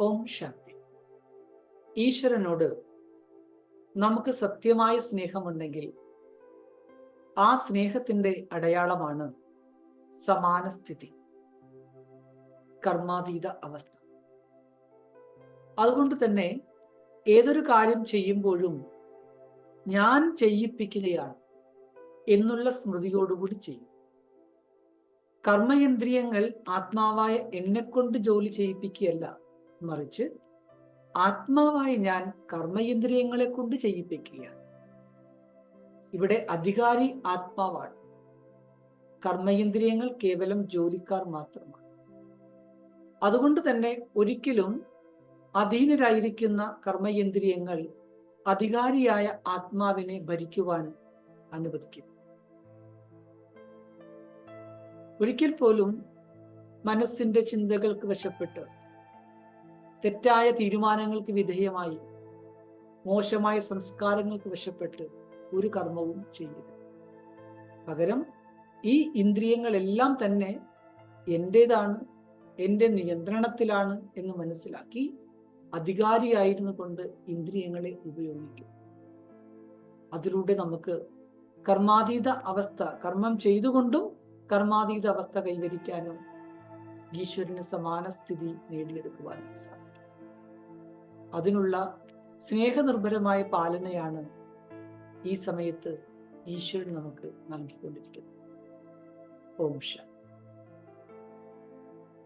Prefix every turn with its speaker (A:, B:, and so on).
A: ഓം ശാന്തി. ഈശ്വരനോട് നമുക്ക് സത്യമായ സ്നേഹമുണ്ടെങ്കിൽ ആ സ്നേഹത്തിന്റെ അടയാളമാണ് സമാനസ്ഥിതി കർമാതീത അവസ്ഥ. അതുകൊണ്ട് തന്നെ ഏതൊരു കാര്യം ചെയ്യുമ്പോഴും ഞാൻ ചെയ്യിപ്പിക്കുകയാണ് എന്നുള്ള സ്മൃതിയോടുകൂടി ചെയ്യും. കർമ്മയന്ത്രിയങ്ങൾ ആത്മാവായ എന്നെ കൊണ്ട് ജോലി ചെയ്യിപ്പിക്കുകയല്ല. മറിച്ച് ആത്മാവായി ഞാൻ കർമ്മേന്ദ്രിയങ്ങളെ കൊണ്ട് ചെയ്യിപ്പിക്കുകയാണ്. ഇവിടെ അധികാരി ആത്മാവാണ്. കർമ്മേന്ദ്രിയങ്ങൾ കേവലം ജോലിക്കാർ മാത്രമാണ്. അതുകൊണ്ട് തന്നെ ഒരിക്കലും അധീനരായിരിക്കുന്ന കർമ്മേന്ദ്രിയങ്ങൾ അധികാരിയായ ആത്മാവിനെ ഭരിക്കുവാൻ അനുവദിക്കും ഒരിക്കൽ പോലും മനസ്സിന്റെ ചിന്തകൾക്ക് വശപ്പെട്ട് തെറ്റായ തീരുമാനങ്ങൾക്ക് വിധേയമായി മോശമായ സംസ്കാരങ്ങൾക്ക് വശപ്പെട്ട് ഒരു കർമ്മവും ചെയ്യുക പകരം ഈ ഇന്ദ്രിയങ്ങളെല്ലാം തന്നെ എന്റെതാണ് എന്റെ നിയന്ത്രണത്തിലാണ് എന്ന് മനസ്സിലാക്കി അധികാരിയായിരുന്നു കൊണ്ട് ഇന്ദ്രിയങ്ങളെ ഉപയോഗിക്കും. അതിലൂടെ നമുക്ക് കർമാതീത അവസ്ഥ കർമ്മം ചെയ്തുകൊണ്ടും കർമാതീത അവസ്ഥ കൈവരിക്കാനും ഈശ്വരന് സമാന സ്ഥിതി നേടിയെടുക്കുവാനും സാധിക്കും. അതിനുള്ള സ്നേഹനിർഭരമായ പാലനയാണ് ഈ സമയത്ത് ഈശ്വരൻ നമുക്ക് നൽകിക്കൊണ്ടിരിക്കുന്നത്. ഓം